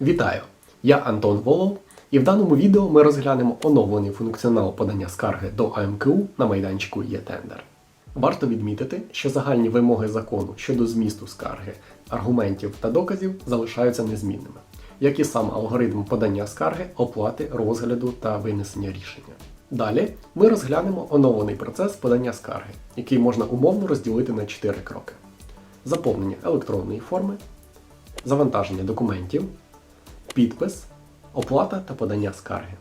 Вітаю! Я Антон Волов, і в даному відео ми розглянемо оновлений функціонал подання скарги до АМКУ на майданчику ЄТендер. Варто відмітити, що загальні вимоги закону щодо змісту скарги, аргументів та доказів залишаються незмінними, як і сам алгоритм подання скарги, оплати, розгляду та винесення рішення. Далі ми розглянемо оновлений процес подання скарги, який можна умовно розділити на 4 кроки: заповнення електронної форми, завантаження документів, підпис, оплата та подання скарги.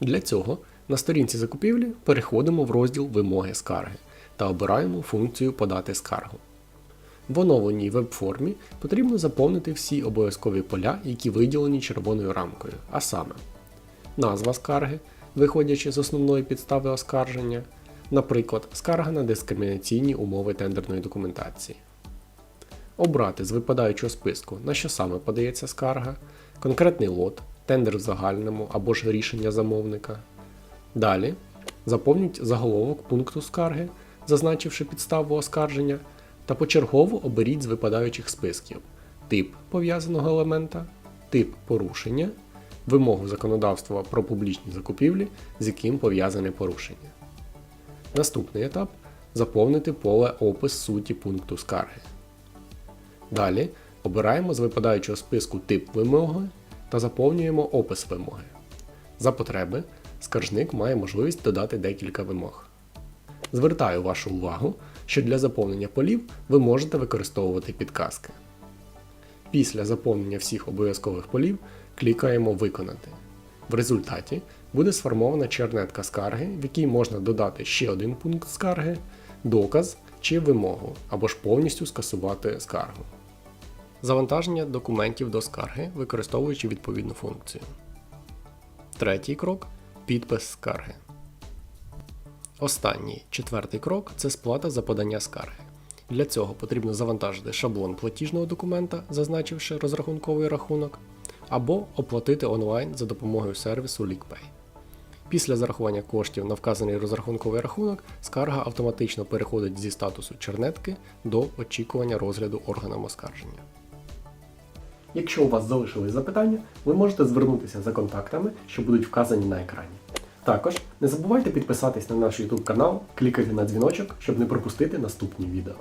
Для цього на сторінці закупівлі переходимо в розділ Вимоги скарги та обираємо функцію Подати скаргу. В оновленій веб-формі потрібно заповнити всі обов'язкові поля, які виділені червоною рамкою, а саме назва скарги, виходячи з основної підстави оскарження, наприклад, скарга на дискримінаційні умови тендерної документації обрати з випадаючого списку, на що саме подається скарга, конкретний лот, тендер в загальному або ж рішення замовника. Далі заповніть заголовок пункту скарги, зазначивши підставу оскарження, та почергово оберіть з випадаючих списків тип пов'язаного елемента, тип порушення, вимогу законодавства про публічні закупівлі, з яким пов'язане порушення. Наступний етап заповнити поле опис суті пункту скарги. Далі обираємо з випадаючого списку тип вимоги та заповнюємо опис вимоги. За потреби скаржник має можливість додати декілька вимог. Звертаю вашу увагу, що для заповнення полів ви можете використовувати підказки. Після заповнення всіх обов'язкових полів клікаємо Виконати. В результаті буде сформована чернетка скарги, в якій можна додати ще один пункт скарги, доказ чи вимогу, або ж повністю скасувати скаргу. Завантаження документів до скарги, використовуючи відповідну функцію. Третій крок підпис скарги. Останній четвертий крок це сплата за подання скарги. Для цього потрібно завантажити шаблон платіжного документа, зазначивши розрахунковий рахунок, або оплатити онлайн за допомогою сервісу LeakPay. Після зарахування коштів на вказаний розрахунковий рахунок скарга автоматично переходить зі статусу чернетки до очікування розгляду органом оскарження. Якщо у вас залишились запитання, ви можете звернутися за контактами, що будуть вказані на екрані. Також не забувайте підписатись на наш YouTube канал, клікати на дзвіночок, щоб не пропустити наступні відео.